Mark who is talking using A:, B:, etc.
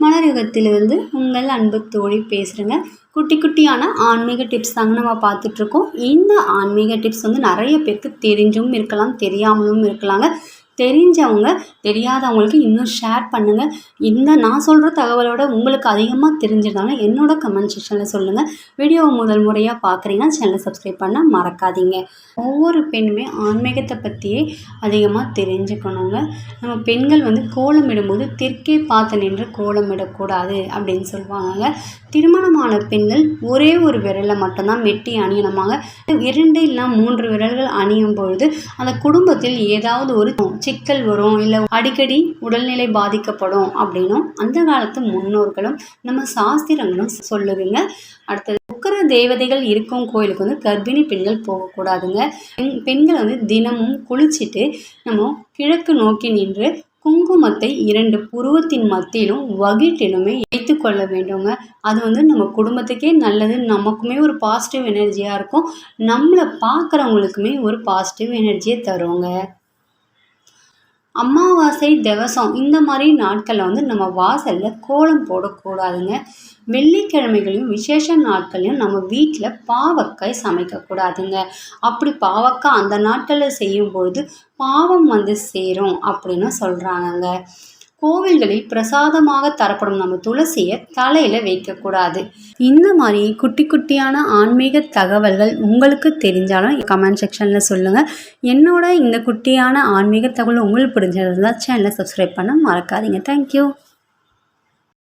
A: மலரகத்திலிருந்து உங்கள் அன்பு தோழி பேசுகிறேங்க குட்டி குட்டியான ஆன்மீக டிப்ஸ் தாங்க நம்ம பார்த்துட்ருக்கோம் இந்த ஆன்மீக டிப்ஸ் வந்து நிறைய பேருக்கு தெரிஞ்சும் இருக்கலாம் தெரியாமலும் இருக்கலாங்க. தெரிஞ்சவங்க தெரியாதவங்களுக்கு இன்னும் ஷேர் பண்ணுங்கள் இந்த நான் சொல்கிற தகவலோட உங்களுக்கு அதிகமாக தெரிஞ்சிருந்தாலும் என்னோட கமெண்ட் செக்ஷனில் சொல்லுங்கள் வீடியோவை முதல் முறையாக பார்க்குறீங்கன்னா சேனலை சப்ஸ்கிரைப் பண்ண மறக்காதீங்க. ஒவ்வொரு பெண்ணுமே ஆன்மீகத்தை பற்றியே அதிகமாக தெரிஞ்சுக்கணுங்க. நம்ம பெண்கள் வந்து கோலமிடும்போது தெற்கே பார்த்து நின்று கோலமிடக்கூடாது அப்படின்னு சொல்லுவாங்க திருமணமான பெண்கள் ஒரே ஒரு விரலை மட்டும்தான் மெட்டி அணியணுமாங்க இரண்டு இல்லை மூன்று விரல்கள் அணியும் பொழுது அந்த குடும்பத்தில் ஏதாவது ஒரு சிக்கல் வரும் இல்லை அடிக்கடி உடல்நிலை பாதிக்கப்படும் அப்படின்னும் அந்த காலத்து முன்னோர்களும் நம்ம சாஸ்திரங்களும் சொல்லுதுங்க. அடுத்தது உக்கர தேவதைகள் இருக்கும் கோயிலுக்கு வந்து கர்ப்பிணி பெண்கள் போகக்கூடாதுங்க. பெண் பெண்கள் வந்து தினமும் குளிச்சுட்டு நம்ம கிழக்கு நோக்கி நின்று குங்குமத்தை இரண்டு புருவத்தின் மத்தியிலும் வகிட்டிலுமே வைத்து கொள்ள வேண்டுங்க. அது வந்து நம்ம குடும்பத்துக்கே நல்லது. நமக்குமே ஒரு பாசிட்டிவ் எனர்ஜியாக இருக்கும். நம்மளை பார்க்குறவங்களுக்குமே ஒரு பாசிட்டிவ் எனர்ஜியை தருவோங்க அமாவாசை திவசம் இந்த மாதிரி நாட்களில் வந்து நம்ம வாசலில் கோலம் போடக்கூடாதுங்க. வெள்ளிக்கிழமைகளையும் விசேஷ நாட்களையும் நம்ம வீட்டில் பாவக்காய் சமைக்கக்கூடாதுங்க. அப்படி பாவக்காய் அந்த நாட்களில் செய்யும்பொழுது பாவம் வந்து சேரும் அப்படின்னு சொல்கிறாங்கங்க கோவில்களில் பிரசாதமாக தரப்படும் நம்ம துளசியை தலையில் வைக்கக்கூடாது. இந்த மாதிரி குட்டி குட்டியான ஆன்மீக தகவல்கள் உங்களுக்கு தெரிஞ்சாலும் கமெண்ட் செக்ஷனில் சொல்லுங்கள் என்னோட இந்த குட்டியான ஆன்மீக தகவல் உங்களுக்கு பிடிச்சிருந்தால் சேனலை சப்ஸ்கிரைப் பண்ண மறக்காதீங்க. தேங்க்யூ